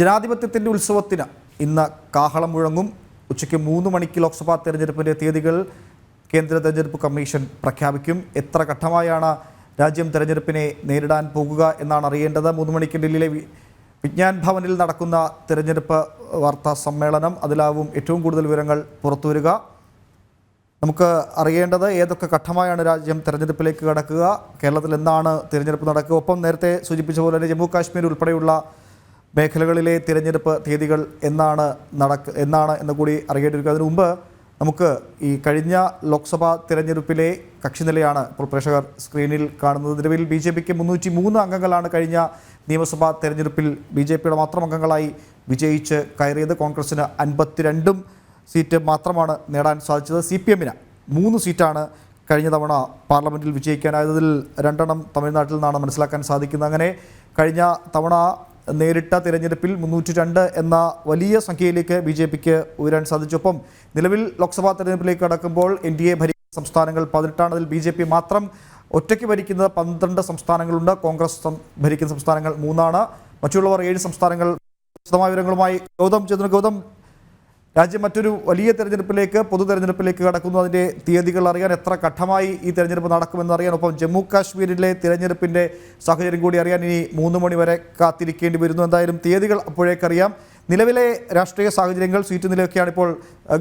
ജനാധിപത്യത്തിന്റെ ഉത്സവത്തിന് ഇന്ന് കാഹളം മുഴങ്ങും. ഉച്ചയ്ക്ക് മൂന്ന് മണിക്ക് ലോക്സഭാ തെരഞ്ഞെടുപ്പിന്റെ തീയതികൾ കേന്ദ്ര തെരഞ്ഞെടുപ്പ് കമ്മീഷൻ പ്രഖ്യാപിക്കും. എത്ര ഘട്ടമായാണ് രാജ്യം തെരഞ്ഞെടുപ്പിനെ നേരിടാൻ പോകുക എന്നാണ് അറിയേണ്ടത്. മൂന്ന് മണിക്ക് ഡൽഹിയിലെ വിജ്ഞാൻ ഭവനിൽ നടക്കുന്ന തെരഞ്ഞെടുപ്പ് വാർത്താ സമ്മേളനം. അതിലാവും ഏറ്റവും കൂടുതൽ വിവരങ്ങൾ പുറത്തുവരിക. നമുക്ക് അറിയേണ്ടത് ഏതൊക്കെ ഘട്ടമായാണ് രാജ്യം തെരഞ്ഞെടുപ്പിലേക്ക് കടക്കുക കേരളത്തിൽ എന്താണ് തിരഞ്ഞെടുപ്പ് നടക്കുക. ഒപ്പം നേരത്തെ സൂചിപ്പിച്ച പോലെ തന്നെ ജമ്മു കാശ്മീർ ഉൾപ്പെടെയുള്ള മേഖലകളിലെ തിരഞ്ഞെടുപ്പ് തീയതികൾ എന്നാണ് നടക്ക എന്നാണ് എന്ന് കൂടി അറിയേണ്ടിയിരിക്കുക അതിനു മുമ്പ് നമുക്ക് ഈ കഴിഞ്ഞ ലോക്സഭാ തിരഞ്ഞെടുപ്പിലെ കക്ഷി നിലയാണ് ഇപ്പോൾ പ്രേക്ഷകർ സ്ക്രീനിൽ കാണുന്നത്. നിലവിൽ ബി ജെ പിക്ക് മുന്നൂറ്റി മൂന്ന് അംഗങ്ങളാണ് കഴിഞ്ഞ നിയമസഭാ തെരഞ്ഞെടുപ്പിൽ. ബി ജെ പിയുടെ മാത്രം അംഗങ്ങളായി വിജയിച്ച് കയറിയത് കോൺഗ്രസിന് അൻപത്തിരണ്ടും സീറ്റ് മാത്രമാണ് നേടാൻ സാധിച്ചത്. സി പി എമ്മിന് മൂന്ന് സീറ്റാണ് കഴിഞ്ഞ തവണ പാർലമെന്റിൽ വിജയിക്കാനായതിൽ രണ്ടെണ്ണം തമിഴ്നാട്ടിൽ നിന്നാണ് മനസ്സിലാക്കാൻ സാധിക്കുന്നത്. അങ്ങനെ കഴിഞ്ഞ തവണ നേരിട്ട തിരഞ്ഞെടുപ്പിൽ മുന്നൂറ്റി രണ്ട് എന്ന വലിയ സംഖ്യയിലേക്ക് ബി ജെ പിക്ക് ഉയരാൻ സാധിച്ചൊപ്പം നിലവിൽ ലോക്സഭാ തെരഞ്ഞെടുപ്പിലേക്ക് കടക്കുമ്പോൾ എൻ ഡി എ ഭരിക്കുന്ന സംസ്ഥാനങ്ങൾ പതിനെട്ടാണ് അതിൽ ബി ജെ പി മാത്രം ഒറ്റയ്ക്ക് ഭരിക്കുന്നത് പന്ത്രണ്ട് സംസ്ഥാനങ്ങളുണ്ട്. കോൺഗ്രസ് ഭരിക്കുന്ന സംസ്ഥാനങ്ങൾ മൂന്നാണ്. മറ്റുള്ളവർ ഏഴ് സംസ്ഥാനങ്ങൾ വിശദമായ വിവരങ്ങളുമായി ഗൗതം. ചെന്നു ഗൗതം രാജ്യം മറ്റൊരു വലിയ തെരഞ്ഞെടുപ്പിലേക്ക് പൊതു തെരഞ്ഞെടുപ്പിലേക്ക് കടക്കുന്നു. അതിന്റെ തീയതികൾ അറിയാൻ എത്ര ഘട്ടമായി ഈ തെരഞ്ഞെടുപ്പ് നടക്കുമെന്ന് അറിയാൻ ഒപ്പം ജമ്മു കാശ്മീരിലെ തിരഞ്ഞെടുപ്പിന്റെ സാഹചര്യം കൂടി അറിയാൻ ഇനി മൂന്ന് മണി വരെ കാത്തിരിക്കേണ്ടി വരുന്നു. എന്തായാലും തീയതികൾ അപ്പോഴേക്കറിയാം നിലവിലെ രാഷ്ട്രീയ സാഹചര്യങ്ങൾ സീറ്റ് നിലയൊക്കെയാണ് ഇപ്പോൾ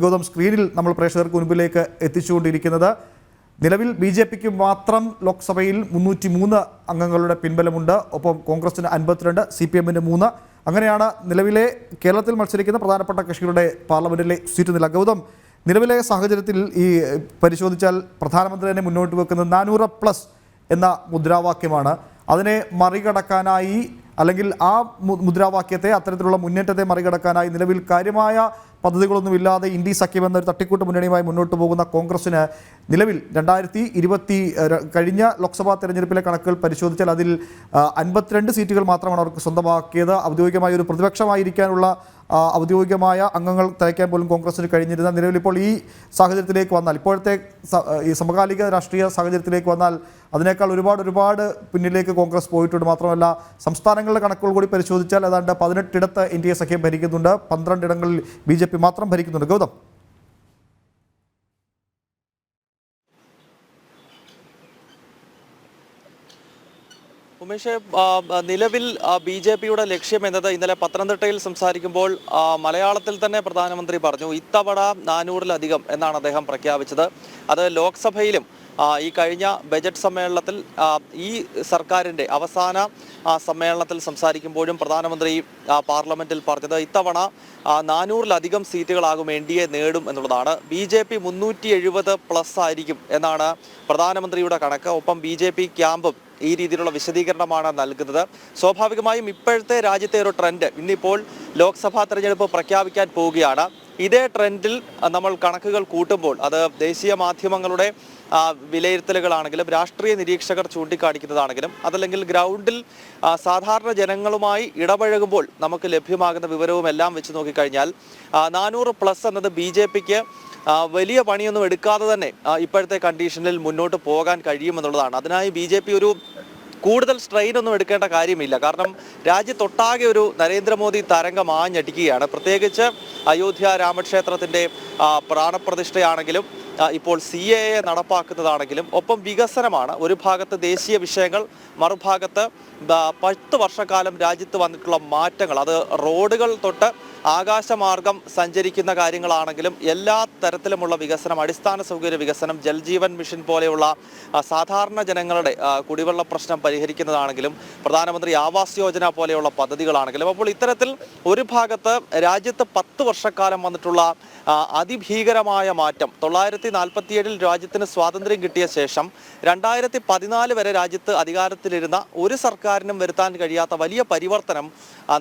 ഗൗതം സ്ക്രീനിൽ നമ്മൾ പ്രേക്ഷകർക്ക് മുൻപിലേക്ക് എത്തിച്ചുകൊണ്ടിരിക്കുന്നത്. നിലവിൽ ബി ജെ പിക്ക് മാത്രം ലോക്സഭയിൽ മുന്നൂറ്റി മൂന്ന് അംഗങ്ങളുടെ പിൻബലമുണ്ട്. ഒപ്പം കോൺഗ്രസിന് അൻപത്തിരണ്ട് സി പി എമ്മിന് മൂന്ന് അങ്ങനെയാണ് നിലവിലെ കേരളത്തിൽ മത്സരിക്കുന്ന പ്രധാനപ്പെട്ട കക്ഷികളുടെ പാർലമെന്റിലെ സീറ്റ് നില. ഗൗതം നിലവിലെ സാഹചര്യത്തിൽ ഈ പരിശോധിച്ചാൽ പ്രധാനമന്ത്രി തന്നെ മുന്നോട്ട് വെക്കുന്ന നാനൂറ് പ്ലസ് എന്ന മുദ്രാവാക്യമാണ്. അതിനെ മറികടക്കാനായി അല്ലെങ്കിൽ ആ മുദ്രാവാക്യത്തെ അത്തരത്തിലുള്ള മുന്നേറ്റത്തെ മറികടക്കാനായി നിലവിൽ കാര്യമായ പദ്ധതികളൊന്നുമില്ലാതെ ഇന്ത്യ സഖ്യം എന്നൊരു തട്ടിക്കൂട്ട് മുന്നണിയുമായി മുന്നോട്ട് പോകുന്ന കോൺഗ്രസിന് നിലവിൽ രണ്ടായിരത്തി ഇരുപത്തി കഴിഞ്ഞ ലോക്സഭാ തെരഞ്ഞെടുപ്പിലെ കണക്കുകൾ പരിശോധിച്ചാൽ അതിൽ അൻപത്തിരണ്ട് സീറ്റുകൾ മാത്രമാണ് അവർക്ക് സ്വന്തമാക്കിയത്. ഔദ്യോഗികമായ ഒരു പ്രതിപക്ഷമായിരിക്കാനുള്ള ഔദ്യോഗികമായ അംഗങ്ങൾ തയ്ക്കാൻ പോലും കോൺഗ്രസിന് കഴിഞ്ഞിരുന്ന നിലവിൽ ഇപ്പോൾ ഈ സാഹചര്യത്തിലേക്ക് വന്നാൽ ഇപ്പോഴത്തെ ഈ സമകാലിക രാഷ്ട്രീയ സാഹചര്യത്തിലേക്ക് വന്നാൽ അതിനേക്കാൾ ഒരുപാട് ഒരുപാട് പിന്നിലേക്ക് കോൺഗ്രസ് പോയിട്ടുണ്ട്. മാത്രമല്ല സംസ്ഥാനങ്ങളുടെ കണക്കുകൾ കൂടി പരിശോധിച്ചാൽ ഏതാണ്ട് പതിനെട്ടിടത്ത് എൻ ഡി എ സഖ്യം ഭരിക്കുന്നുണ്ട്. പന്ത്രണ്ടിടങ്ങളിൽ ബി ജെ പി മാത്രം ഭരിക്കുന്നുണ്ട്. ഗൗതം. ഉമേഷ് നിലവിൽ ബി ജെ പിയുടെ ലക്ഷ്യം എന്നത് ഇന്നലെ പത്തനംതിട്ടയിൽ സംസാരിക്കുമ്പോൾ മലയാളത്തിൽ തന്നെ പ്രധാനമന്ത്രി പറഞ്ഞു ഇത്തവണ നാനൂറിലധികം എന്നാണ് അദ്ദേഹം പ്രഖ്യാപിച്ചത്. അത് ലോക്സഭയിലും ഈ കഴിഞ്ഞ ബജറ്റ് സമ്മേളനത്തിൽ ഈ സർക്കാരിന്റെ അവസാന സമ്മേളനത്തിൽ സംസാരിക്കുമ്പോഴും പ്രധാനമന്ത്രി പാർലമെന്റിൽ പറഞ്ഞത് ഇത്തവണ നാനൂറിലധികം സീറ്റുകളാകും എൻ ഡി എ നേടും എന്നുള്ളതാണ്. ബി ജെ പി മുന്നൂറ്റി എഴുപത് പ്ലസ് ആയിരിക്കും എന്നാണ് പ്രധാനമന്ത്രിയുടെ കണക്ക്. ഒപ്പം ബി ജെ പി ക്യാമ്പും ഈ രീതിയിലുള്ള വിശദീകരണമാണ് നൽകുന്നത്. സ്വാഭാവികമായും ഇപ്പോഴത്തെ രാജ്യത്തെ ഒരു ട്രെൻഡ് ഇന്നിപ്പോൾ ലോക്സഭാ തെരഞ്ഞെടുപ്പ് പ്രഖ്യാപിക്കാൻ പോവുകയാണ്. ഇതേ ട്രെൻഡിൽ നമ്മൾ കണക്കുകൾ കൂട്ടുമ്പോൾ അത് ദേശീയ മാധ്യമങ്ങളുടെ വിലയിരുത്തലുകളാണെങ്കിലും രാഷ്ട്രീയ നിരീക്ഷകർ ചൂണ്ടിക്കാണിക്കുന്നതാണെങ്കിലും അതല്ലെങ്കിൽ ഗ്രൗണ്ടിൽ സാധാരണ ജനങ്ങളുമായി ഇടപഴകുമ്പോൾ നമുക്ക് ലഭ്യമാകുന്ന വിവരവും എല്ലാം വെച്ച് നോക്കിക്കഴിഞ്ഞാൽ നാനൂറ് പ്ലസ് എന്നത് ബി ജെ പിക്ക് വലിയ പണിയൊന്നും എടുക്കാതെ തന്നെ ഇപ്പോഴത്തെ കണ്ടീഷനിൽ മുന്നോട്ട് പോകാൻ കഴിയുമെന്നുള്ളതാണ്. അതിനായി ബി ജെ പി ഒരു കൂടുതൽ സ്ട്രെയിൻ ഒന്നും എടുക്കേണ്ട കാര്യമില്ല. കാരണം രാജ്യത്തൊട്ടാകെ ഒരു നരേന്ദ്രമോദി തരംഗം ആഞ്ഞടിക്കുകയാണ്. പ്രത്യേകിച്ച് അയോധ്യ രാമക്ഷേത്രത്തിന്റെ പ്രാണപ്രതിഷ്ഠയാണെങ്കിലും ഇപ്പോൾ സി എ എ നടപ്പാക്കുന്നതാണെങ്കിലും ഒപ്പം വികസനമാണ്. ഒരു ഭാഗത്ത് ദേശീയ വിഷയങ്ങൾ മറുഭാഗത്ത് പത്ത് വർഷക്കാലം രാജ്യത്ത് വന്നിട്ടുള്ള മാറ്റങ്ങൾ. അത് റോഡുകൾ തൊട്ട് ആകാശമാർഗം സഞ്ചരിക്കുന്ന കാര്യങ്ങളാണെങ്കിലും എല്ലാ തരത്തിലുമുള്ള വികസനം അടിസ്ഥാന സൗകര്യ വികസനം ജൽജീവൻ മിഷൻ പോലെയുള്ള സാധാരണ ജനങ്ങളുടെ കുടിവെള്ള പ്രശ്നം പരിഹരിക്കുന്നതാണെങ്കിലും പ്രധാനമന്ത്രി ആവാസ് യോജന പോലെയുള്ള പദ്ധതികളാണെങ്കിലും അപ്പോൾ ഇത്തരത്തിൽ ഒരു ഭാഗത്ത് രാജ്യത്ത് പത്ത് വർഷക്കാലം വന്നിട്ടുള്ള അതിഭീകരമായ മാറ്റം തൊള്ളായിരത്തി നാൽപ്പത്തിയേഴിൽ രാജ്യത്തിന് സ്വാതന്ത്ര്യം കിട്ടിയ ശേഷം രണ്ടായിരത്തി പതിനാല് വരെ രാജ്യത്ത് അധികാരത്തിലിരുന്ന ഒരു സർക്കാരിനും വരുത്താൻ കഴിയാത്ത വലിയ പരിവർത്തനം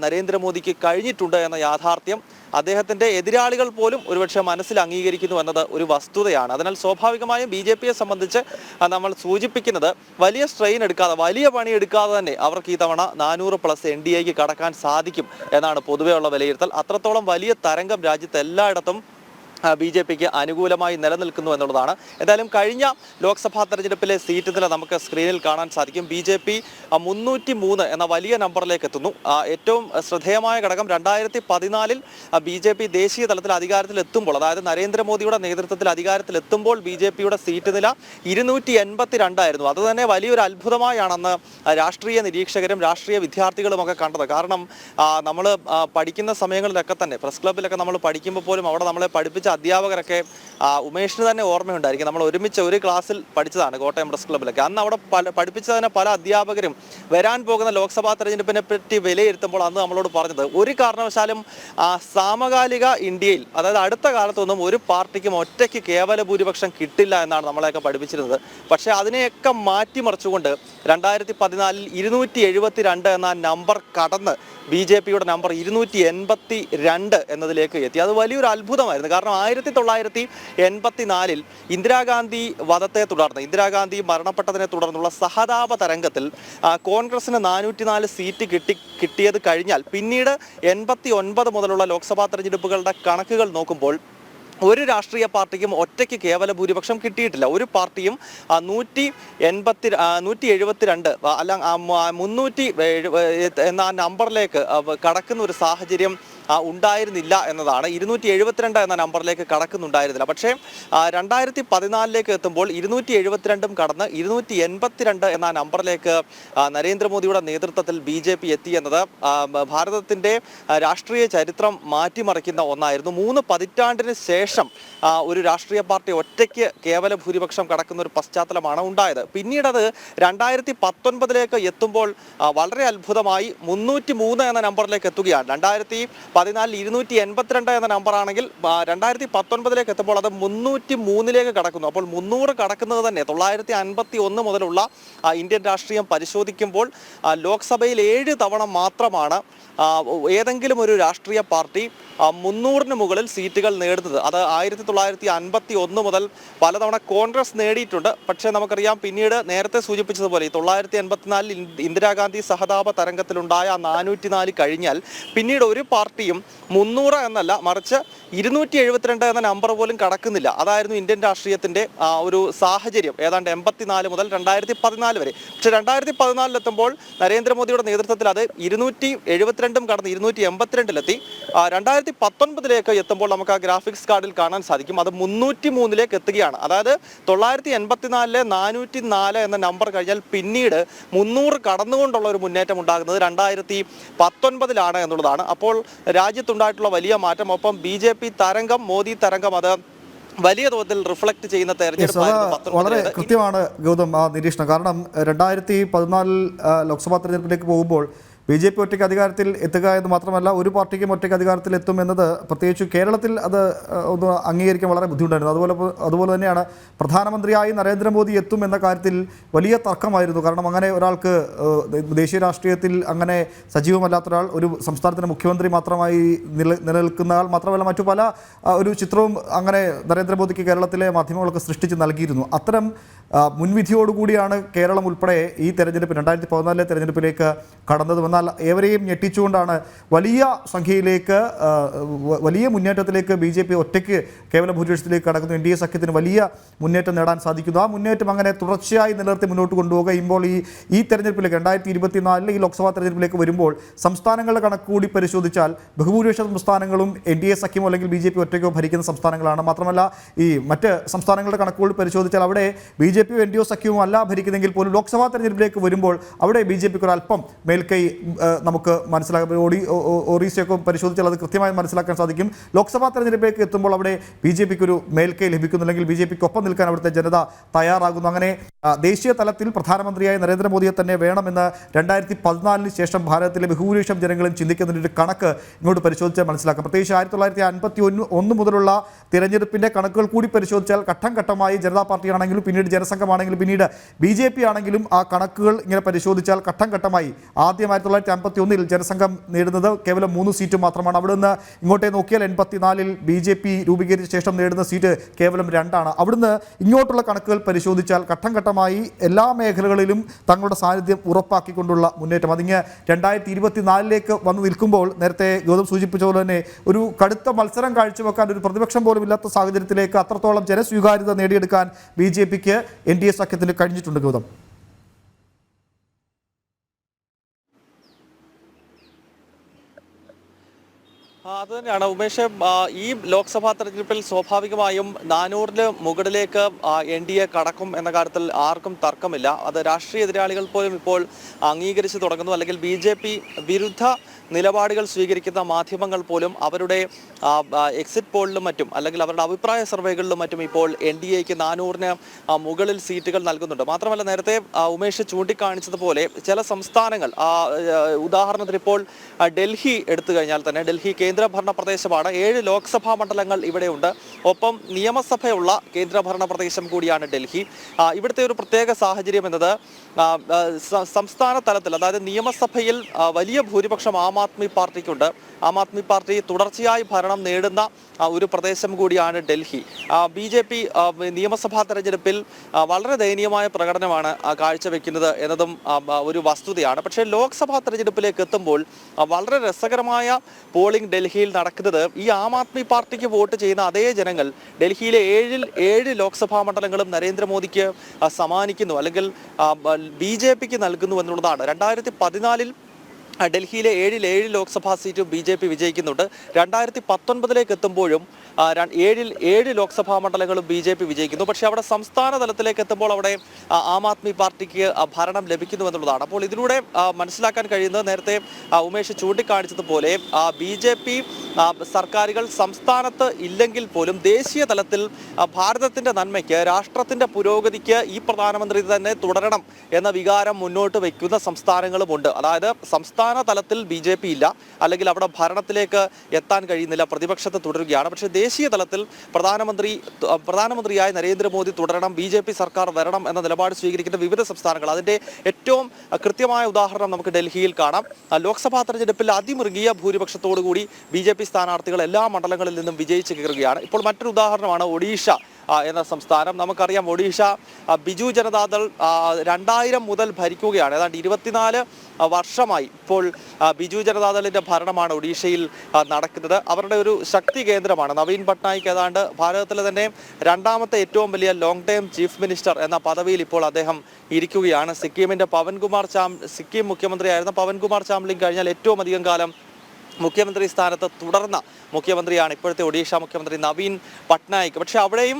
നരേന്ദ്രമോദിക്ക് കഴിഞ്ഞിട്ടുണ്ട് എന്ന യാഥാർത്ഥ്യം അദ്ദേഹത്തിന്റെ എതിരാളികൾ പോലും ഒരുപക്ഷെ മനസ്സിൽ അംഗീകരിക്കുന്നു എന്നത് ഒരു വസ്തുതയാണ്. അതിനാൽ സ്വാഭാവികമായും ബി ജെ പിയെ സംബന്ധിച്ച് നമ്മൾ സൂചിപ്പിക്കുന്നത് വലിയ സ്ട്രെയിൻ എടുക്കാതെ വലിയ പണി എടുക്കാതെ തന്നെ അവർക്ക് ഈ തവണ നാനൂറ് പ്ലസ് എൻ ഡി എക്ക് കടക്കാൻ സാധിക്കും എന്നാണ് പൊതുവെയുള്ള വിലയിരുത്തൽ. അത്രത്തോളം വലിയ തരംഗം രാജ്യത്ത് എല്ലായിടത്തും ബി ജെ പിക്ക് അനുകൂലമായി നിലനിൽക്കുന്നു എന്നുള്ളതാണ്. എന്തായാലും കഴിഞ്ഞ ലോക്സഭാ തെരഞ്ഞെടുപ്പിലെ സീറ്റ് നില നമുക്ക് സ്ക്രീനിൽ കാണാൻ സാധിക്കും. ബി ജെ പി മുന്നൂറ്റി മൂന്ന് എന്ന വലിയ നമ്പറിലേക്ക് എത്തുന്നു. ഏറ്റവും ശ്രദ്ധേയമായ ഘടകം രണ്ടായിരത്തി പതിനാലിൽ ബി ജെ പി ദേശീയ തലത്തിൽ അധികാരത്തിൽ എത്തുമ്പോൾ അതായത് നരേന്ദ്രമോദിയുടെ നേതൃത്വത്തിൽ അധികാരത്തിൽ എത്തുമ്പോൾ ബി ജെ പിയുടെ സീറ്റ് നില ഇരുന്നൂറ്റി എൺപത്തി രണ്ടായിരുന്നു അത് തന്നെ വലിയൊരു അത്ഭുതമായാണെന്ന് രാഷ്ട്രീയ നിരീക്ഷകരും രാഷ്ട്രീയ വിദ്യാർത്ഥികളും ഒക്കെ കണ്ടത്. കാരണം നമ്മൾ പഠിക്കുന്ന സമയങ്ങളിലൊക്കെ തന്നെ പ്രസ് ക്ലബിലൊക്കെ നമ്മൾ പഠിക്കുമ്പോൾ പോലും അവിടെ നമ്മളെ പഠിപ്പിച്ച അധ്യാപകരൊക്കെ ഉമേഷിന് തന്നെ ഓർമ്മയുണ്ടായിരിക്കും. നമ്മൾ ഒരുമിച്ച് ഒരു ക്ലാസ്സിൽ പഠിച്ചതാണ് കോട്ടയം പ്രസ് ക്ലബ്ബിലൊക്കെ. അന്ന് അവിടെ പല പഠിപ്പിച്ച തന്നെ പല അധ്യാപകരും വരാൻ പോകുന്ന ലോക്സഭാ തെരഞ്ഞെടുപ്പിനെ പറ്റി വിലയിരുത്തുമ്പോൾ അന്ന് നമ്മളോട് പറഞ്ഞത് ഒരു കാരണവശാലും സമകാലിക ഇന്ത്യയിൽ അതായത് അടുത്ത കാലത്തൊന്നും ഒരു പാർട്ടിക്കും ഒറ്റയ്ക്ക് കേവല ഭൂരിപക്ഷം കിട്ടില്ല എന്നാണ് നമ്മളെയൊക്കെ പഠിപ്പിച്ചിരുന്നത്. പക്ഷേ അതിനെയൊക്കെ മാറ്റിമറിച്ചുകൊണ്ട് രണ്ടായിരത്തി പതിനാലിൽ ഇരുന്നൂറ്റി എഴുപത്തി രണ്ട് എന്ന നമ്പർ കടന്ന് ബി ജെ പിയുടെ നമ്പർ ഇരുന്നൂറ്റി എൺപത്തി രണ്ട് എന്നതിലേക്ക് എത്തി. അത് വലിയൊരു അത്ഭുതമായിരുന്നു. കാരണം ആയിരത്തി തൊള്ളായിരത്തി എൺപത്തി നാലിൽ ഇന്ദിരാഗാന്ധി വധത്തെ തുടർന്ന് ഇന്ദിരാഗാന്ധി മരണപ്പെട്ടതിനെ തുടർന്നുള്ള സഹതാപ തരംഗത്തിൽ കോൺഗ്രസിന് നാനൂറ്റി നാല് സീറ്റ് കിട്ടി കിട്ടിയത് കഴിഞ്ഞാൽ പിന്നീട് എൺപത്തി ഒൻപത് മുതലുള്ള ലോക്സഭാ തെരഞ്ഞെടുപ്പുകളുടെ കണക്കുകൾ നോക്കുമ്പോൾ ഒരു രാഷ്ട്രീയ പാർട്ടിക്കും ഒറ്റയ്ക്ക് കേവല ഭൂരിപക്ഷം കിട്ടിയിട്ടില്ല. ഒരു പാർട്ടിയും നൂറ്റി എൺപത്തി നൂറ്റി എഴുപത്തിരണ്ട് അല്ല മുന്നൂറ്റി എന്ന നമ്പറിലേക്ക് കടക്കുന്ന ഒരു സാഹചര്യം ഉണ്ടായിരുന്നില്ല എന്നതാണ്. ഇരുന്നൂറ്റി എഴുപത്തിരണ്ട് എന്ന നമ്പറിലേക്ക് കടക്കുന്നുണ്ടായിരുന്നില്ല. പക്ഷേ രണ്ടായിരത്തി പതിനാലിലേക്ക് എത്തുമ്പോൾ ഇരുന്നൂറ്റി എഴുപത്തിരണ്ടും കടന്ന് ഇരുന്നൂറ്റി എൺപത്തിരണ്ട് എന്ന നമ്പറിലേക്ക് നരേന്ദ്രമോദിയുടെ നേതൃത്വത്തിൽ ബി ജെ പി എത്തി എന്നത് ഭാരതത്തിന്റെ രാഷ്ട്രീയ ചരിത്രം മാറ്റിമറിക്കുന്ന ഒന്നായിരുന്നു. മൂന്ന് പതിറ്റാണ്ടിന് ശേഷം ഒരു രാഷ്ട്രീയ പാർട്ടി ഒറ്റയ്ക്ക് കേവല ഭൂരിപക്ഷം കടക്കുന്ന ഒരു പശ്ചാത്തലമാണ് ഉണ്ടായത്. പിന്നീട് അത് രണ്ടായിരത്തി പത്തൊൻപതിലേക്ക് എത്തുമ്പോൾ വളരെ അത്ഭുതമായി മുന്നൂറ്റി മൂന്ന് എന്ന നമ്പറിലേക്ക് എത്തുകയാണ്. രണ്ടായിരത്തി പതിനാലിൽ ഇരുന്നൂറ്റി എൺപത്തിരണ്ട് എന്ന നമ്പറാണെങ്കിൽ രണ്ടായിരത്തി പത്തൊൻപതിലേക്ക് എത്തുമ്പോൾ അത് മുന്നൂറ്റി മൂന്നിലേക്ക് കടക്കുന്നു. അപ്പോൾ മുന്നൂറ് കടക്കുന്നത് തന്നെ തൊള്ളായിരത്തി അൻപത്തി ഒന്ന് മുതലുള്ള ഇന്ത്യൻ രാഷ്ട്രീയം പരിശോധിക്കുമ്പോൾ ലോക്സഭയിൽ ഏഴ് തവണ മാത്രമാണ് ഏതെങ്കിലും ഒരു രാഷ്ട്രീയ പാർട്ടി മുന്നൂറിന് മുകളിൽ സീറ്റുകൾ നേടുന്നത്. അത് ആയിരത്തി തൊള്ളായിരത്തി അൻപത്തി ഒന്ന് മുതൽ പലതവണ കോൺഗ്രസ് നേടിയിട്ടുണ്ട്. പക്ഷേ നമുക്കറിയാം പിന്നീട് നേരത്തെ സൂചിപ്പിച്ചതുപോലെ തൊള്ളായിരത്തി എൺപത്തിനാലിൽ ഇന്ദിരാഗാന്ധി സഹതാപ തരംഗത്തിലുണ്ടായ നാനൂറ്റി നാല് കഴിഞ്ഞാൽ പിന്നീട് ഒരു പാർട്ടിയും മുന്നൂറ് എന്നല്ല മറിച്ച് ഇരുന്നൂറ്റി എഴുപത്തിരണ്ട് എന്ന നമ്പർ പോലും കടക്കുന്നില്ല. അതായിരുന്നു ഇന്ത്യൻ രാഷ്ട്രീയത്തിന്റെ ആ, ഒരു സാഹചര്യം. ഏതാണ്ട് എൺപത്തിനാല് മുതൽ രണ്ടായിരത്തി പതിനാല് വരെ. പക്ഷെ രണ്ടായിരത്തി പതിനാലിലെത്തുമ്പോൾ നരേന്ദ്രമോദിയുടെ നേതൃത്വത്തിൽ അത് ഇരുന്നൂറ്റി എഴുപത്തിരണ്ടും കടന്ന് ഇരുന്നൂറ്റി എൺപത്തിരണ്ടിലെത്തി രണ്ടായിരത്തി പത്തൊൻപതിലേക്ക് എത്തുമ്പോൾ നമുക്ക് ആ ഗ്രാഫിക്സ് കാർഡിൽ കാണാൻ സാധിക്കും. അത് മുന്നൂറ്റി മൂന്നിലേക്ക് എത്തുകയാണ്. അതായത് തൊള്ളായിരത്തി എൺപത്തിനാലിലെ നാനൂറ്റി നാല് എന്ന നമ്പർ കഴിഞ്ഞാൽ പിന്നീട് മുന്നൂറ് കടന്നുകൊണ്ടുള്ള ഒരു മുന്നേറ്റം ഉണ്ടാകുന്നത് രണ്ടായിരത്തി പത്തൊൻപതിലാണ് എന്നുള്ളതാണ്. അപ്പോൾ രാജ്യത്തുണ്ടായിട്ടുള്ള വലിയ മാറ്റം. ഒപ്പം ബി ജെ പി തരംഗം മോദി തരംഗം അത് വലിയ തോതിൽ റിഫ്ലക്ട് ചെയ്യുന്ന തെരഞ്ഞെടുപ്പ് വളരെ കൃത്യമാണ് ഗൗതം ആ നിരീക്ഷണം. കാരണം രണ്ടായിരത്തി പതിനാലിൽ ലോക്സഭാ തെരഞ്ഞെടുപ്പിലേക്ക് പോകുമ്പോൾ ബി ജെ പി ഒറ്റയ്ക്ക് അധികാരത്തിൽ എത്തുക എന്ന് മാത്രമല്ല ഒരു പാർട്ടിക്കും ഒറ്റയ്ക്ക് അധികാരത്തിൽ എത്തും എന്നത് പ്രത്യേകിച്ച് കേരളത്തിൽ അത് ഒന്ന് അംഗീകരിക്കാൻ വളരെ ബുദ്ധിമുട്ടായിരുന്നു. അതുപോലെ അതുപോലെ തന്നെയാണ് പ്രധാനമന്ത്രിയായി നരേന്ദ്രമോദി എത്തും എന്ന കാര്യത്തിൽ വലിയ തർക്കമായിരുന്നു. കാരണം അങ്ങനെ ഒരാൾക്ക് ദേശീയ രാഷ്ട്രീയത്തിൽ അങ്ങനെ സജീവമല്ലാത്ത ഒരാൾ ഒരു സംസ്ഥാനത്തിന്റെ മുഖ്യമന്ത്രി മാത്രമായി നില നിലനിൽക്കുന്ന ആൾ മാത്രമല്ല മറ്റു പല ഒരു ചിത്രവും അങ്ങനെ നരേന്ദ്രമോദിക്ക് കേരളത്തിലെ മാധ്യമങ്ങളൊക്കെ സൃഷ്ടിച്ച് നൽകിയിരുന്നു. അത്തരം മുൻവിധിയോടുകൂടിയാണ് കേരളം ഉൾപ്പെടെ ഈ തെരഞ്ഞെടുപ്പ് രണ്ടായിരത്തി പതിനാലിലെ തെരഞ്ഞെടുപ്പിലേക്ക് കടന്നത് എന്നാൽ ഏവരെയും ഞെട്ടിച്ചുകൊണ്ടാണ് വലിയ സംഖ്യയിലേക്ക് വലിയ മുന്നേറ്റത്തിലേക്ക് ബി ജെ പി ഒറ്റയ്ക്ക് കേവല ഭൂരിപക്ഷത്തിലേക്ക് കടക്കുന്നു. എൻ ഡി എ സഖ്യത്തിന് വലിയ മുന്നേറ്റം നേടാൻ സാധിക്കുന്നു. ആ മുന്നേറ്റം അങ്ങനെ തുടർച്ചയായി നിലനിർത്തി മുന്നോട്ട് കൊണ്ടുപോകുക. ഇപ്പോൾ ഈ ഈ തെരഞ്ഞെടുപ്പിലേക്ക് രണ്ടായിരത്തി ഇരുപത്തിനാലിൽ ഈ ലോക്സഭാ തെരഞ്ഞെടുപ്പിലേക്ക് വരുമ്പോൾ സംസ്ഥാനങ്ങളുടെ കണക്ക് കൂടി പരിശോധിച്ചാൽ ബഹുഭൂരിപക്ഷ സംസ്ഥാനങ്ങളും എൻ ഡി എ സഖ്യമോ അല്ലെങ്കിൽ ബി ജെ പി ഒറ്റയ്ക്കോ ഭരിക്കുന്ന സംസ്ഥാനങ്ങളാണ്. മാത്രമല്ല ഈ മറ്റ് സംസ്ഥാനങ്ങളുടെ കണക്കുകൂടി പരിശോധിച്ചാൽ അവിടെ ബി ജെ പിയോ എൻ ഡി ഒ സഖ്യവും അല്ല ഭരിക്കുന്നെങ്കിൽ പോലും ലോക്സഭാ തെരഞ്ഞെടുപ്പിലേക്ക് വരുമ്പോൾ അവിടെ ബി ജെ പിക്ക് ഒരു അല്പം മേൽക്കൈ നമുക്ക് മനസ്സിലാക്കാൻ ഒ- ഒറീസയൊക്കെ പരിശോധിച്ചാൽ അത് കൃത്യമായി മനസ്സിലാക്കാൻ സാധിക്കും. ലോക്സഭാ തെരഞ്ഞെടുപ്പിലേക്ക് എത്തുമ്പോൾ അവിടെ ബി ജെ പിക്ക് ഒരു മേൽക്കൈ ലഭിക്കുന്നില്ലെങ്കിൽ ബി ജെ പിക്ക് ഒപ്പം നിൽക്കാൻ അവിടുത്തെ ജനത തയ്യാറാകുന്നു. അങ്ങനെ ദേശീയ തലത്തിൽ പ്രധാനമന്ത്രിയായി നരേന്ദ്രമോദിയെ തന്നെ വേണമെന്ന് രണ്ടായിരത്തി പതിനാലിന് ശേഷം ഭാരതത്തിലെ ബഹുഭൂരിപക്ഷം ജനങ്ങളും ചിന്തിക്കുന്നതിന്റെ ഒരു കണക്ക് ഇങ്ങോട്ട് പരിശോധിച്ചാൽ മനസ്സിലാക്കാം. പ്രത്യേകിച്ച് ആയിരത്തി തൊള്ളായിരത്തി അൻപത്തി ഒന്ന് ഒന്ന് മുതലുള്ള തിരഞ്ഞെടുപ്പിന്റെ കണക്കുകൾ കൂടി പരിശോധിച്ചാൽ ഘട്ടം ഘട്ടമായി ജനതാ പാർട്ടി ആണെങ്കിലും പിന്നീട് ജനസംഘമാണെങ്കിലും പിന്നീട് ബി ജെ പി ആണെങ്കിലും ആ കണക്കുകൾ ഇങ്ങനെ പരിശോധിച്ചാൽ ഘട്ടം ഘട്ടമായി ആദ്യം ആയിരത്തി തൊള്ളായിരത്തി അമ്പത്തി ഒന്നിൽ ജനസംഘം നേടുന്നത് കേവലം മൂന്ന് സീറ്റ് മാത്രമാണ്. അവിടുന്ന് ഇങ്ങോട്ടേ നോക്കിയാൽ എൺപത്തിനാലിൽ ബി ജെ പി രൂപീകരിച്ച ശേഷം നേടുന്ന സീറ്റ് കേവലം രണ്ടാണ്. അവിടുന്ന് ഇങ്ങോട്ടുള്ള കണക്കുകൾ പരിശോധിച്ചാൽ ഘട്ടം ഘട്ടമായി എല്ലാ മേഖലകളിലും തങ്ങളുടെ സാന്നിധ്യം ഉറപ്പാക്കിക്കൊണ്ടുള്ള മുന്നേറ്റം. അതിങ്ങ് രണ്ടായിരത്തി ഇരുപത്തിനാലിലേക്ക് വന്ന് നിൽക്കുമ്പോൾ നേരത്തെ ഗൗതം സൂചിപ്പിച്ച പോലെ തന്നെ ഒരു കടുത്ത മത്സരം കാഴ്ചവെക്കാൻ ഒരു പ്രതിപക്ഷം പോലും ഇല്ലാത്ത സാഹചര്യത്തിലേക്ക് അത്രത്തോളം ജനസ്വീകാര്യത നേടിയെടുക്കാൻ ബി ജെ പിക്ക് എൻ ഡി എ സഖ്യത്തിന് കഴിഞ്ഞിട്ടുണ്ട് ഗൗതം. അത് തന്നെയാണ്. ഉമേഷ് ഈ ലോക്സഭാ തെരഞ്ഞെടുപ്പിൽ സ്വാഭാവികമായും നാനൂറിന് മുകളിലേക്ക് എൻ ഡി എ കടക്കും എന്ന കാര്യത്തിൽ ആർക്കും തർക്കമില്ല. അത് രാഷ്ട്രീയ എതിരാളികൾ പോലും ഇപ്പോൾ അംഗീകരിച്ചു തുടങ്ങുന്നു. അല്ലെങ്കിൽ ബി ജെ പി വിരുദ്ധ നിലപാടുകൾ സ്വീകരിക്കുന്ന മാധ്യമങ്ങൾ പോലും അവരുടെ എക്സിറ്റ് പോളിലും മറ്റും അല്ലെങ്കിൽ അവരുടെ അഭിപ്രായ സർവേകളിലും മറ്റും ഇപ്പോൾ എൻ ഡി എക്ക് നാനൂറിന് മുകളിൽ സീറ്റുകൾ നൽകുന്നുണ്ട്. മാത്രമല്ല നേരത്തെ ഉമേഷ് ചൂണ്ടിക്കാണിച്ചതുപോലെ ചില സംസ്ഥാനങ്ങൾ ഉദാഹരണത്തിന് ഇപ്പോൾ ഡൽഹി എടുത്തു കഴിഞ്ഞാൽ തന്നെ ഡൽഹി കേന്ദ്രഭരണ പ്രദേശമാണ്. ഏഴ് ലോക്സഭാ മണ്ഡലങ്ങൾ ഇവിടെയുണ്ട്. ഒപ്പം നിയമസഭയുള്ള കേന്ദ്രഭരണ പ്രദേശം കൂടിയാണ് ഡൽഹി. ഇവിടുത്തെ ഒരു പ്രത്യേക സാഹചര്യം എന്നത് സംസ്ഥാന തലത്തിൽ അതായത് നിയമസഭയിൽ വലിയ ഭൂരിപക്ഷം ആം ആദ്മി പാർട്ടിക്കുണ്ട്. ആം ആദ്മി പാർട്ടി തുടർച്ചയായി ഭരണം നേടുന്ന ഒരു പ്രദേശം കൂടിയാണ് ഡൽഹി. ബി ജെ പി നിയമസഭാ തെരഞ്ഞെടുപ്പിൽ വളരെ ദയനീയമായ പ്രകടനമാണ് കാഴ്ചവെക്കുന്നത് എന്നതും ഒരു വസ്തുതയാണ്. പക്ഷേ ലോക്സഭാ തെരഞ്ഞെടുപ്പിലേക്ക് എത്തുമ്പോൾ വളരെ രസകരമായ പോളിംഗ് ഡൽഹിയിൽ നടക്കുന്നത്. ഈ ആം ആദ്മി പാർട്ടിക്ക് വോട്ട് ചെയ്യുന്ന അതേ ജനങ്ങൾ ഡൽഹിയിലെ ഏഴിൽ ഏഴ് ലോക്സഭാ മണ്ഡലങ്ങളും നരേന്ദ്രമോദിക്ക് സമ്മാനിക്കുന്നു. അല്ലെങ്കിൽ ബി ജെ പിക്ക് നൽകുന്നു എന്നുള്ളതാണ്. രണ്ടായിരത്തി പതിനാലിൽ ഡൽഹിയിലെ ഏഴിൽ ഏഴ് ലോക്സഭാ സീറ്റും ബി ജെ പി വിജയിക്കുന്നുണ്ട്. രണ്ടായിരത്തി പത്തൊൻപതിലേക്ക് എത്തുമ്പോഴും ഏഴിൽ ഏഴ് ലോക്സഭാ മണ്ഡലങ്ങളും ബി ജെ പി വിജയിക്കുന്നു. പക്ഷേ അവിടെ സംസ്ഥാന തലത്തിലേക്ക് എത്തുമ്പോൾ അവിടെ ആ, ആദ്മി പാർട്ടിക്ക് ഭരണം ലഭിക്കുന്നു എന്നുള്ളതാണ്. അപ്പോൾ ഇതിലൂടെ മനസ്സിലാക്കാൻ കഴിയുന്നത് നേരത്തെ ഉമേഷ് ചൂണ്ടിക്കാണിച്ചതുപോലെ ബി ജെ പി സർക്കാരുകൾ സംസ്ഥാനത്ത് ഇല്ലെങ്കിൽ പോലും ദേശീയ തലത്തിൽ ഭാരതത്തിന്റെ നന്മയ്ക്ക് രാഷ്ട്രത്തിന്റെ പുരോഗതിക്ക് ഈ പ്രധാനമന്ത്രി തന്നെ തുടരണം എന്ന വികാരം മുന്നോട്ട് വയ്ക്കുന്ന സംസ്ഥാനങ്ങളുമുണ്ട്. അതായത് സംസ്ഥാന തലത്തിൽ ബി ജെ പി ഇല്ല. അല്ലെങ്കിൽ അവിടെ ഭരണത്തിലേക്ക് എത്താൻ കഴിയുന്നില്ല. പ്രതിപക്ഷത്തെ തുടരുകയാണ്. പക്ഷേ ദേശീയ തലത്തിൽ പ്രധാനമന്ത്രി പ്രധാനമന്ത്രിയായ നരേന്ദ്രമോദി തുടരണം ബി ജെ പി സർക്കാർ വരണം എന്ന നിലപാട് സ്വീകരിക്കുന്ന വിവിധ സംസ്ഥാനങ്ങൾ. അതിന്റെ ഏറ്റവും കൃത്യമായ ഉദാഹരണം നമുക്ക് ഡൽഹിയിൽ കാണാം. ലോക്സഭാ തെരഞ്ഞെടുപ്പിൽ അതിമൃഗീയ ഭൂരിപക്ഷത്തോടുകൂടി ബി ജെ പി സ്ഥാനാർത്ഥികൾ എല്ലാ മണ്ഡലങ്ങളിൽ നിന്നും വിജയിച്ചു കയറുകയാണ്. ഇപ്പോൾ മറ്റൊരു ഉദാഹരണമാണ് ഒഡീഷ. എന്ന സംസ്ഥാനം. നമുക്കറിയാം ഒഡീഷ ബിജു ജനതാദൾ രണ്ടായിരം മുതൽ ഭരിക്കുകയാണ്. ഏതാണ്ട് ഇരുപത്തിനാല് വർഷമായി ഇപ്പോൾ ബിജു ജനതാദളിന്റെ ഭരണമാണ് ഒഡീഷയിൽ നടക്കുന്നത്. അവരുടെ ഒരു ശക്തി കേന്ദ്രമാണ്. നവീൻ പട്നായിക് ഏതാണ്ട് ഭാരതത്തിലെ തന്നെ രണ്ടാമത്തെ ഏറ്റവും വലിയ ലോങ് ടൈം ചീഫ് മിനിസ്റ്റർ എന്ന പദവിയിൽ ഇപ്പോൾ അദ്ദേഹം ഇരിക്കുകയാണ്. സിക്കിമിന്റെ പവൻകുമാർ ചാം സിക്കിം മുഖ്യമന്ത്രിയായിരുന്ന പവൻകുമാർ ചാംലിംഗ് കഴിഞ്ഞാൽ ഏറ്റവും അധികം കാലം മുഖ്യമന്ത്രി സ്ഥാനത്ത് തുടർന്ന മുഖ്യമന്ത്രിയാണ് ഇപ്പോഴത്തെ ഒഡീഷ മുഖ്യമന്ത്രി നവീൻ പട്നായിക്. പക്ഷേ അവിടെയും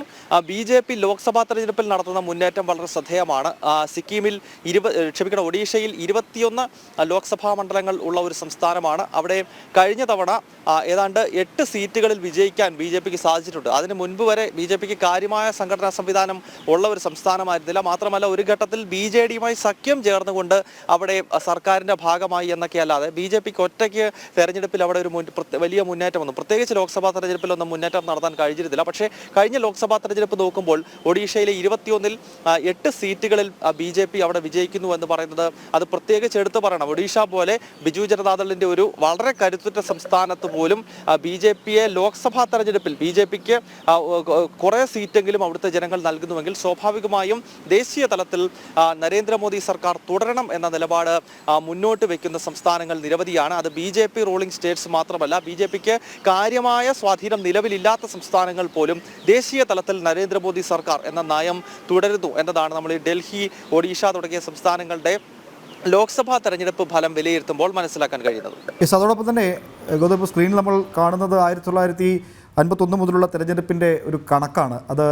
ബി ജെ പി ലോക്സഭാ തെരഞ്ഞെടുപ്പിൽ നടത്തുന്ന മുന്നേറ്റം വളരെ ശ്രദ്ധേയമാണ്. സിക്കിമിൽ ഇരുപത് ക്ഷമിക്കണം ഒഡീഷയിൽ ഇരുപത്തിയൊന്ന് ലോക്സഭാ മണ്ഡലങ്ങൾ ഉള്ള ഒരു സംസ്ഥാനമാണ്. അവിടെ കഴിഞ്ഞ തവണ ഏതാണ്ട് എട്ട് സീറ്റുകളിൽ വിജയിക്കാൻ ബി ജെ പിക്ക് സാധിച്ചിട്ടുണ്ട്. അതിന് മുൻപ് വരെ ബി ജെ പിക്ക് കാര്യമായ സംഘടനാ സംവിധാനം ഉള്ള ഒരു സംസ്ഥാനമായിരുന്നില്ല. മാത്രമല്ല ഒരു ഘട്ടത്തിൽ ബി ജെ ഡിയുമായി സഖ്യം ചേർന്നുകൊണ്ട് അവിടെ സർക്കാരിന്റെ ഭാഗമായി എന്നൊക്കെ അല്ലാതെ ബി ജെ പിക്ക് ഒറ്റയ്ക്ക് തെരഞ്ഞെടുപ്പിൽ അവിടെ ഒരു വലിയ മുന്നേറ്റം വന്നു. പ്രത്യേകിച്ച് ലോക്സഭാ തെരഞ്ഞെടുപ്പിലൊന്നും മുന്നേറ്റം നടത്താൻ കഴിഞ്ഞിരുന്നില്ല. പക്ഷേ കഴിഞ്ഞ ലോക്സഭാ തെരഞ്ഞെടുപ്പ് നോക്കുമ്പോൾ ഒഡീഷയിലെ ഇരുപത്തിയൊന്നിൽ എട്ട് സീറ്റുകളിൽ ബി ജെ പി അവിടെ വിജയിക്കുന്നു എന്ന് പറയുന്നത് അത് പ്രത്യേകിച്ച് എടുത്തു പറയണം. ഒഡീഷ പോലെ ബിജു ജനതാദളിന്റെ ഒരു വളരെ കരുത്തുറ്റ സംസ്ഥാനത്ത് പോലും ബി ജെ പിയെ ലോക്സഭാ തെരഞ്ഞെടുപ്പിൽ ബി ജെ പിക്ക് കുറെ സീറ്റെങ്കിലും അവിടുത്തെ ജനങ്ങൾ നൽകുന്നുവെങ്കിൽ സ്വാഭാവികമായും ദേശീയ തലത്തിൽ നരേന്ദ്രമോദി സർക്കാർ തുടരണം എന്ന നിലപാട് മുന്നോട്ട് വയ്ക്കുന്ന സംസ്ഥാനങ്ങൾ നിരവധിയാണ്. അത് B J P ruling states മാത്രമല്ല ബി ജെ പിക്ക് കാര്യമായ സ്വാധീനം നിലവിലില്ലാത്ത സംസ്ഥാനങ്ങൾ പോലും ദേശീയ തലത്തിൽ നരേന്ദ്രമോദി സർക്കാർ എന്ന നയം തുടരുന്നു എന്നതാണ് നമ്മൾ ഈ ഡൽഹി ഒഡീഷ തുടങ്ങിയ സംസ്ഥാനങ്ങളുടെ ലോക്സഭാ തെരഞ്ഞെടുപ്പ് ഫലം വിലയിരുത്തുമ്പോൾ മനസ്സിലാക്കാൻ കഴിയുന്നത്. അതോടൊപ്പം തന്നെ ഗൗതം സ്ക്രീനിൽ നമ്മൾ കാണുന്നത് ആയിരത്തി തൊള്ളായിരത്തി അൻപത്തൊന്ന് മുതലുള്ള തെരഞ്ഞെടുപ്പിന്റെ ഒരു കണക്കാണ്. അത്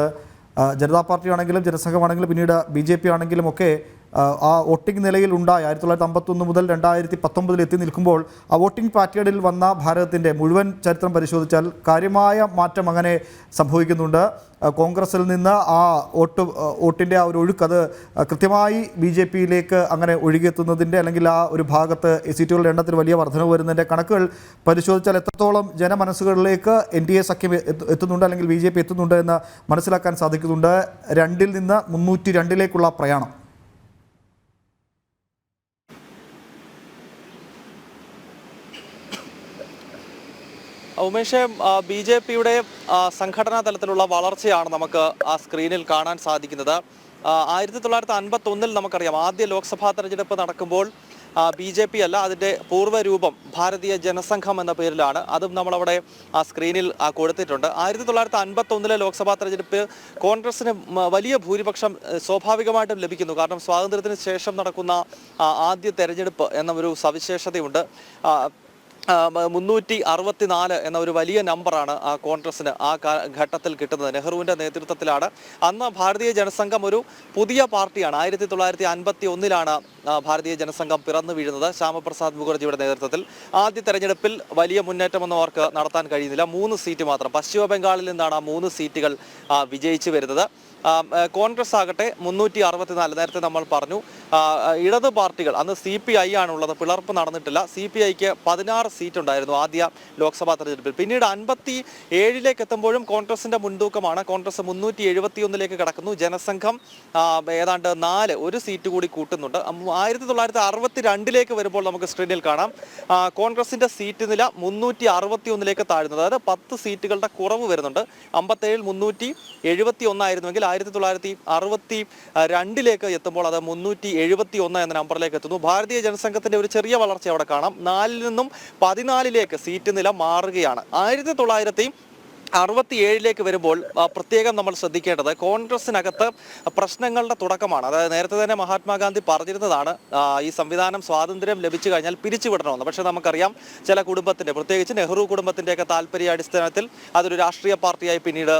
ജനതാ പാർട്ടി ആണെങ്കിലും ജനസംഘമാണെങ്കിലും പിന്നീട് ബി ജെ പി ആണെങ്കിലും ഒക്കെ ആ, വോട്ടിംഗ് നിലയിൽ ഉണ്ടായ. ആയിരത്തി തൊള്ളായിരത്തി അമ്പത്തൊന്ന് മുതൽ രണ്ടായിരത്തി പത്തൊമ്പതിൽ എത്തി നിൽക്കുമ്പോൾ ആ വോട്ടിംഗ് പാറ്റേണിൽ വന്ന ഭാരതത്തിന്റെ മുഴുവൻ ചരിത്രം പരിശോധിച്ചാൽ കാര്യമായ മാറ്റം അങ്ങനെ സംഭവിക്കുന്നുണ്ട്. കോൺഗ്രസിൽ നിന്ന് ആ വോട്ട് വോട്ടിന്റെ ആ ഒരു ഒഴുക്ക് അത് കൃത്യമായി ബി ജെ പിയിലേക്ക് അങ്ങനെ ഒഴുകിയെത്തുന്നതിന്റെ അല്ലെങ്കിൽ ആ ഒരു ഭാഗത്ത് സീറ്റുകളുടെ എണ്ണത്തിൽ വലിയ വർധനവ് വരുന്നതിന്റെ കണക്കുകൾ പരിശോധിച്ചാൽ എത്രത്തോളം ജനമനസ്സുകളിലേക്ക് എൻ ഡി എ സഖ്യം എത്തുന്നുണ്ട് അല്ലെങ്കിൽ ബി ജെ പി എത്തുന്നുണ്ട് എന്ന് മനസ്സിലാക്കാൻ സാധിക്കുന്നുണ്ട്. രണ്ടിൽ നിന്ന് മുന്നൂറ്റി രണ്ടിലേക്കുള്ള പ്രയാണം. ഉമേഷ് ബി ജെ പിയുടെ സംഘടനാ തലത്തിലുള്ള വളർച്ചയാണ് നമുക്ക് ആ സ്ക്രീനിൽ കാണാൻ സാധിക്കുന്നത്. ആയിരത്തി തൊള്ളായിരത്തി അൻപത്തി ഒന്നിൽ നമുക്കറിയാം ആദ്യ ലോക്സഭാ തെരഞ്ഞെടുപ്പ് നടക്കുമ്പോൾ ബി ജെ പി അല്ല അതിന്റെ പൂർവരൂപം ഭാരതീയ ജനസംഘം എന്ന പേരിലാണ്. അതും നമ്മളവിടെ ആ സ്ക്രീനിൽ കൊടുത്തിട്ടുണ്ട്. ആയിരത്തി തൊള്ളായിരത്തി അൻപത്തി ഒന്നിലെ ലോക്സഭാ തെരഞ്ഞെടുപ്പ് കോൺഗ്രസിന് വലിയ ഭൂരിപക്ഷം സ്വാഭാവികമായിട്ടും ലഭിക്കുന്നു. കാരണം സ്വാതന്ത്ര്യത്തിന് ശേഷം നടക്കുന്ന ആദ്യ തെരഞ്ഞെടുപ്പ് എന്ന ഒരു സവിശേഷതയുണ്ട്. മുന്നൂറ്റി അറുപത്തിനാല് എന്ന ഒരു വലിയ നമ്പറാണ് ആ കോൺഗ്രസിന് ആ ഘട്ടത്തിൽ കിട്ടുന്നത്. നെഹ്റുവിന്റെ നേതൃത്വത്തിലാണ്. അന്ന് ഭാരതീയ ജനസംഘം ഒരു പുതിയ പാർട്ടിയാണ്. ആയിരത്തി തൊള്ളായിരത്തി അൻപത്തി ഒന്നിലാണ് ഭാരതീയ ജനസംഘം പിറന്നു വീഴുന്നത് ശ്യാമപ്രസാദ് മുഖർജിയുടെ നേതൃത്വത്തിൽ. ആദ്യ തെരഞ്ഞെടുപ്പിൽ വലിയ മുന്നേറ്റമൊന്നും അവർക്ക് നടത്താൻ കഴിയുന്നില്ല. മൂന്ന് സീറ്റ് മാത്രം. പശ്ചിമ ബംഗാളിൽ നിന്നാണ് ആ മൂന്ന് സീറ്റുകൾ വിജയിച്ചു വരുന്നത്. കോൺഗ്രസ് ആകട്ടെ മുന്നൂറ്റി അറുപത്തിനാല് നേരത്തെ നമ്മൾ പറഞ്ഞു. ഇടത് പാർട്ടികൾ അന്ന് സി പി ഐ ആണുള്ളത് പിളർപ്പ് നടന്നിട്ടില്ല. സി പി ഐക്ക് പതിനാറ് സീറ്റ് ഉണ്ടായിരുന്നു ആദ്യ ലോക്സഭാ തെരഞ്ഞെടുപ്പിൽ. പിന്നീട് അൻപത്തി ഏഴിലേക്ക് എത്തുമ്പോഴും കോൺഗ്രസിന്റെ മുൻതൂക്കമാണ്. കോൺഗ്രസ് മുന്നൂറ്റി എഴുപത്തി ഒന്നിലേക്ക് കടക്കുന്നു. ജനസംഘം ഏതാണ്ട് നാല് ഒരു സീറ്റ് കൂടി കൂട്ടുന്നുണ്ട്. ആയിരത്തി തൊള്ളായിരത്തി അറുപത്തി രണ്ടിലേക്ക് വരുമ്പോൾ നമുക്ക് സ്ക്രീനിൽ കാണാം. കോൺഗ്രസിന്റെ സീറ്റ് നില മുന്നൂറ്റി അറുപത്തി ഒന്നിലേക്ക് താഴ്ന്നത്. അതായത് പത്ത് സീറ്റുകളുടെ കുറവ് വരുന്നുണ്ട്. അമ്പത്തേഴിൽ മുന്നൂറ്റി എഴുപത്തി ഒന്നായിരുന്നുവെങ്കിൽ ആയിരത്തി തൊള്ളായിരത്തി അറുപത്തി രണ്ടിലേക്ക് എത്തുമ്പോൾ അത് മുന്നൂറ്റി എഴുപത്തി ഒന്ന് എന്ന നമ്പറിലേക്ക് എത്തുന്നു. ഭാരതീയ ജനസംഘത്തിന്റെ ഒരു ചെറിയ വളർച്ച അവിടെ കാണാം. നാലിൽ നിന്നും പതിനാലിലേക്ക് സീറ്റ് നില മാറുകയാണ്. ആയിരത്തി തൊള്ളായിരത്തി അറുപത്തി ഏഴിലേക്ക് വരുമ്പോൾ പ്രത്യേകം നമ്മൾ ശ്രദ്ധിക്കേണ്ടത് കോൺഗ്രസിനകത്ത് പ്രശ്നങ്ങളുടെ തുടക്കമാണ്. അതായത് നേരത്തെ തന്നെ മഹാത്മാഗാന്ധി പറഞ്ഞിരുന്നതാണ് ഈ സംവിധാനം സ്വാതന്ത്ര്യം ലഭിച്ചു കഴിഞ്ഞാൽ പിരിച്ചുവിടണമെന്ന്. പക്ഷേ നമുക്കറിയാം ചില കുടുംബത്തിന്റെ പ്രത്യേകിച്ച് നെഹ്റു കുടുംബത്തിന്റെയൊക്കെ താല്പര്യ അടിസ്ഥാനത്തിൽ അതൊരു രാഷ്ട്രീയ പാർട്ടിയായി പിന്നീട്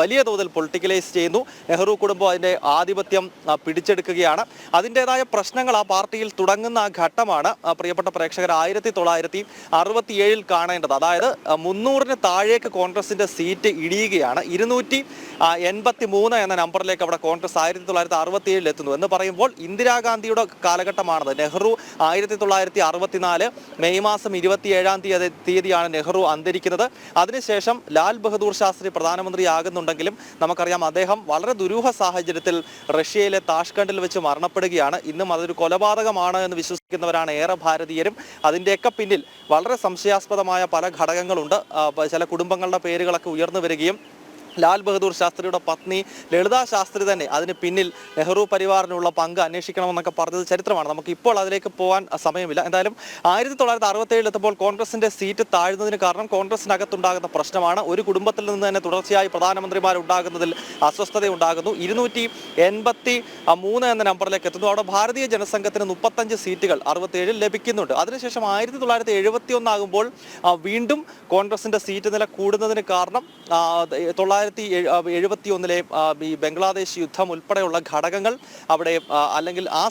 വലിയ തോതിൽ പൊളിറ്റിക്കലൈസ് ചെയ്യുന്നു. നെഹ്റു കുടുംബം അതിന്റെ ആധിപത്യം പിടിച്ചെടുക്കുകയാണ്. അതിന്റെതായ പ്രശ്നങ്ങൾ ആ പാർട്ടിയിൽ തുടങ്ങുന്ന ആ ഘട്ടമാണ് പ്രിയപ്പെട്ട പ്രേക്ഷകർ ആയിരത്തി തൊള്ളായിരത്തി അറുപത്തിയേഴിൽ കാണേണ്ടത്. അതായത് മുന്നൂറിന് താഴേക്ക് കോൺഗ്രസിന്റെ സീറ്റ് ഇടിയുകയാണ്. ഇരുന്നൂറ്റി എൺപത്തി മൂന്ന് എന്ന നമ്പറിലേക്ക് അവിടെ കോൺഗ്രസ് ആയിരത്തി തൊള്ളായിരത്തി അറുപത്തി ഏഴിൽ എത്തുന്നു. എന്ന് പറയുമ്പോൾ ഇന്ദിരാഗാന്ധിയുടെ കാലഘട്ടമാണത്. നെഹ്റു ആയിരത്തി തൊള്ളായിരത്തി അറുപത്തിനാല് മെയ് മാസം ഇരുപത്തി ഏഴാം തീയതി തീയതിയാണ് നെഹ്റു അന്തരിക്കുന്നത്. അതിനുശേഷം ലാൽ ബഹദൂർ ശാസ്ത്രി പ്രധാനമന്ത്രിയാകുന്നുണ്ടെങ്കിലും നമുക്കറിയാം അദ്ദേഹം വളരെ ദുരൂഹ സാഹചര്യത്തിൽ റഷ്യയിലെ താഷ്കണ്ടിൽ വെച്ച് മരണപ്പെടുകയാണ്. ഇന്നും അതൊരു കൊലപാതകമാണ് എന്ന് വിശ്വസിക്കുന്നവരാണ് ഏറെ ഭാരതീയരും. അതിന്റെയൊക്കെ പിന്നിൽ വളരെ സംശയാസ്പദമായ പല ഘടകങ്ങളുണ്ട്. ചില കുടുംബങ്ങളുടെ പേരുകളൊക്കെ ഉയർന്നു വരികയും ലാൽ ബഹദൂർ ശാസ്ത്രിയുടെ പത്നി ലളിതാ ശാസ്ത്രി തന്നെ അതിന് പിന്നിൽ നെഹ്റു പരിവാറിനുള്ള പങ്ക് അന്വേഷിക്കണമെന്നൊക്കെ പറഞ്ഞത് ചരിത്രമാണ്. നമുക്ക് ഇപ്പോൾ അതിലേക്ക് പോകാൻ സമയമില്ല. എന്തായാലും ആയിരത്തി തൊള്ളായിരത്തി അറുപത്തി ഏഴിൽ എത്തുമ്പോൾ കോൺഗ്രസിന്റെ സീറ്റ് താഴ്ന്നതിന് കാരണം കോൺഗ്രസിനകത്തുണ്ടാകുന്ന പ്രശ്നമാണ്. ഒരു കുടുംബത്തിൽ നിന്ന് തന്നെ തുടർച്ചയായി പ്രധാനമന്ത്രിമാർ ഉണ്ടാകുന്നതിൽ അസ്വസ്ഥത ഉണ്ടാകുന്നു. ഇരുന്നൂറ്റി എൺപത്തി മൂന്ന് എന്ന നമ്പറിലേക്ക് എത്തുന്നു. അവിടെ ഭാരതീയ ജനസംഘത്തിന് മുപ്പത്തഞ്ച് സീറ്റുകൾ അറുപത്തിയേഴിൽ ലഭിക്കുന്നുണ്ട്. അതിനുശേഷം ആയിരത്തി തൊള്ളായിരത്തി എഴുപത്തി ഒന്നാകുമ്പോൾ വീണ്ടും കോൺഗ്രസിന്റെ സീറ്റ് നില കൂടുന്നതിന് കാരണം ആ, തൊള്ളായിരത്തി എഴുപത്തി ഒന്നിലെ ഈ ബംഗ്ലാദേശ് യുദ്ധം ഉൾപ്പെടെയുള്ള ഘടകങ്ങൾ അവിടെ അല്ലെങ്കിൽ ആ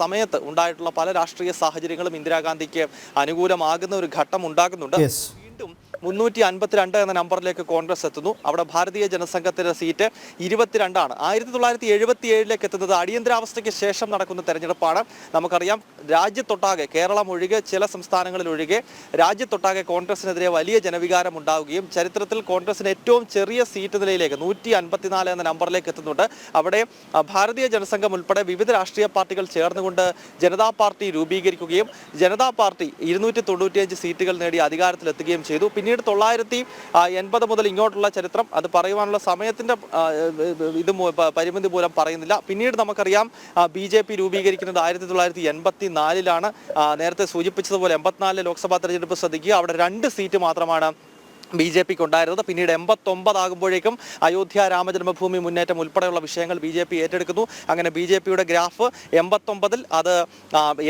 സമയത്ത് ഉണ്ടായിട്ടുള്ള പല രാഷ്ട്രീയ സാഹചര്യങ്ങളും ഇന്ദിരാഗാന്ധിക്ക് അനുകൂലമാകുന്ന ഒരു ഘട്ടം ഉണ്ടാകുന്നുണ്ട്. മുന്നൂറ്റി അൻപത്തിരണ്ട് എന്ന നമ്പറിലേക്ക് കോൺഗ്രസ് എത്തുന്നു. അവിടെ ഭാരതീയ ജനസംഘത്തിന്റെ സീറ്റ് ഇരുപത്തിരണ്ടാണ്. ആയിരത്തി തൊള്ളായിരത്തി എഴുപത്തി ഏഴിലേക്ക് എത്തുന്നത് അടിയന്തരാവസ്ഥയ്ക്ക് ശേഷം നടക്കുന്ന തെരഞ്ഞെടുപ്പാണ്. നമുക്കറിയാം രാജ്യത്തൊട്ടാകെ കേരളം ഒഴികെ ചില സംസ്ഥാനങ്ങളിൽ ഒഴികെ രാജ്യത്തൊട്ടാകെ കോൺഗ്രസിനെതിരെ വലിയ ജനവികാരം ഉണ്ടാവുകയും ചരിത്രത്തിൽ കോൺഗ്രസിന് ഏറ്റവും ചെറിയ സീറ്റ് നിലയിലേക്ക് നൂറ്റി അൻപത്തിനാല് എന്ന നമ്പറിലേക്ക് എത്തുന്നുണ്ട്. അവിടെ ഭാരതീയ ജനസംഘം ഉൾപ്പെടെ വിവിധ രാഷ്ട്രീയ പാർട്ടികൾ ചേർന്നുകൊണ്ട് ജനതാ പാർട്ടി രൂപീകരിക്കുകയും ജനതാ പാർട്ടി ഇരുന്നൂറ്റി തൊണ്ണൂറ്റിയഞ്ച് സീറ്റുകൾ നേടി അധികാരത്തിലെത്തുകയും ചെയ്തു. പിന്നീട് തൊള്ളായിരത്തി എൺപത് മുതൽ ഇങ്ങോട്ടുള്ള ചരിത്രം അത് പറയുവാനുള്ള സമയത്തിന്റെ ആ, ഇത് പരിമിതി മൂലം പറയുന്നില്ല. പിന്നീട് നമുക്കറിയാം ബി ജെ പി രൂപീകരിക്കുന്നത് ആയിരത്തി തൊള്ളായിരത്തി എൺപത്തി നാലിലാണ് നേരത്തെ സൂചിപ്പിച്ചതുപോലെ എൺപത്തിനാലിലെ ലോക്സഭാ തെരഞ്ഞെടുപ്പ് ശ്രദ്ധിക്കുക. അവിടെ രണ്ട് സീറ്റ് മാത്രമാണ് ബി ജെ പിക്ക് ഉണ്ടായിരുന്നത് പിന്നീട് എൺപത്തൊമ്പതാകുമ്പോഴേക്കും അയോധ്യ രാമജന്മഭൂമി മുന്നേറ്റം ഉൾപ്പെടെയുള്ള വിഷയങ്ങൾ ബി ജെ പി ഏറ്റെടുക്കുന്നു. അങ്ങനെ ബി ജെ പിയുടെ ഗ്രാഫ് എൺപത്തൊമ്പതിൽ അത്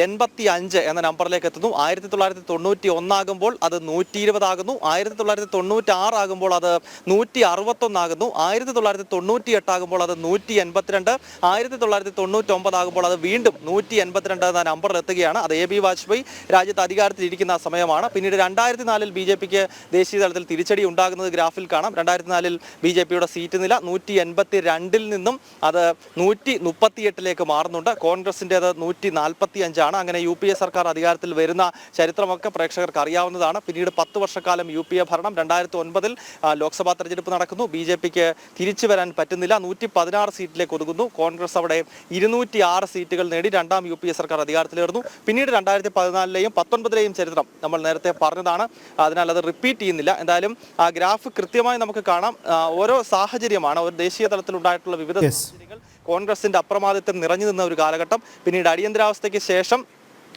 എൺപത്തി അഞ്ച് എന്ന നമ്പറിലേക്ക് എത്തുന്നു. ആയിരത്തി തൊള്ളായിരത്തി തൊണ്ണൂറ്റി ഒന്നാകുമ്പോൾ അത് നൂറ്റി ഇരുപതാകുന്നു ആയിരത്തി തൊള്ളായിരത്തി തൊണ്ണൂറ്റി ആറാകുമ്പോൾ അത് നൂറ്റി അറുപത്തൊന്നാകുന്നു ആയിരത്തി തൊള്ളായിരത്തി തൊണ്ണൂറ്റി എട്ടാകുമ്പോൾ അത് നൂറ്റി എൺപത്തിരണ്ട് ആയിരത്തി തൊള്ളായിരത്തി തൊണ്ണൂറ്റി ഒമ്പതാകുമ്പോൾ അത് വീണ്ടും നൂറ്റി എൺപത്തിരണ്ട് എന്ന നമ്പറിൽ എത്തുകയാണ്. അത് എ ബി വാജ്പേയി രാജ്യത്ത് അധികാരത്തിൽ ഇരിക്കുന്ന സമയമാണ്. പിന്നീട് രണ്ടായിരത്തി നാലിൽ ബി ജെ പിക്ക് ദേശീയ തലത്തിൽ തിരിച്ചടി ഉണ്ടാകുന്നത് ഗ്രാഫിൽ കാണാം. രണ്ടായിരത്തി നാലിൽ ബി ജെ പിയുടെ സീറ്റ് നില നൂറ്റി എൺപത്തി രണ്ടിൽ നിന്നും അത് നൂറ്റി മുപ്പത്തിയെട്ടിലേക്ക് മാറുന്നുണ്ട്. കോൺഗ്രസിന്റെത് നൂറ്റി നാൽപ്പത്തി അഞ്ചാണ് അങ്ങനെ യു പി എ സർക്കാർ അധികാരത്തിൽ വരുന്ന ചരിത്രമൊക്കെ പ്രേക്ഷകർക്ക് അറിയാവുന്നതാണ്. പിന്നീട് പത്ത് വർഷക്കാലം യു പി എ ഭരണം. രണ്ടായിരത്തി ഒൻപതിൽ ലോക്സഭാ തെരഞ്ഞെടുപ്പ് നടക്കുന്നു. ബി ജെ പിക്ക് തിരിച്ചു വരാൻ പറ്റുന്നില്ല. നൂറ്റി പതിനാറ് സീറ്റിലേക്ക് ഒതുങ്ങുന്നു. കോൺഗ്രസ് അവിടെ ഇരുന്നൂറ്റി ആറ് സീറ്റുകൾ നേടി രണ്ടാം യു പി എ സർക്കാർ അധികാരത്തിലേറുന്നു പിന്നീട് രണ്ടായിരത്തി പതിനാലിലെയും പത്തൊൻപതിലെയും ചരിത്രം നമ്മൾ നേരത്തെ പറഞ്ഞതാണ്. അതിനാൽ അത് റിപ്പീറ്റ് ചെയ്യുന്നില്ല. എന്തായാലും ആ ഗ്രാഫ് കൃത്യമായി നമുക്ക് കാണാം. ഓരോ സാഹചര്യമാണ് ഒരു ദേശീയ തലത്തിലുണ്ടായിട്ടുള്ള വിവിധ. സാഹചര്യങ്ങൾ കോൺഗ്രസിന്റെ അപ്രമാദിത്വം നിറഞ്ഞു നിന്ന ഒരു കാലഘട്ടം. പിന്നീട് അടിയന്തരാവസ്ഥയ്ക്ക് ശേഷം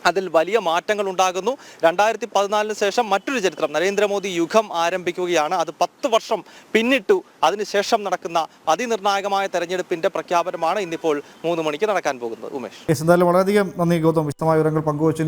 അതിൽ വലിയ മാറ്റങ്ങൾ ഉണ്ടാകുന്നു. രണ്ടായിരത്തി പതിനാലിന് ശേഷം മറ്റൊരു ചരിത്രം നരേന്ദ്രമോദി യുഗം ആരംഭിക്കുകയാണ്. അത് പത്ത് വർഷം പിന്നിട്ടു അതിനുശേഷം നടക്കുന്ന അതിനിർണായകമായ തെരഞ്ഞെടുപ്പിന്റെ പ്രഖ്യാപനമാണ് ഇന്നിപ്പോൾ മൂന്ന് മണിക്ക് നടക്കാൻ പോകുന്നത്. ഉമേഷ്. എന്തായാലും വളരെയധികം നന്ദി ഗൗതം. വിശദമായ വിവരങ്ങൾ പങ്കുവച്ചു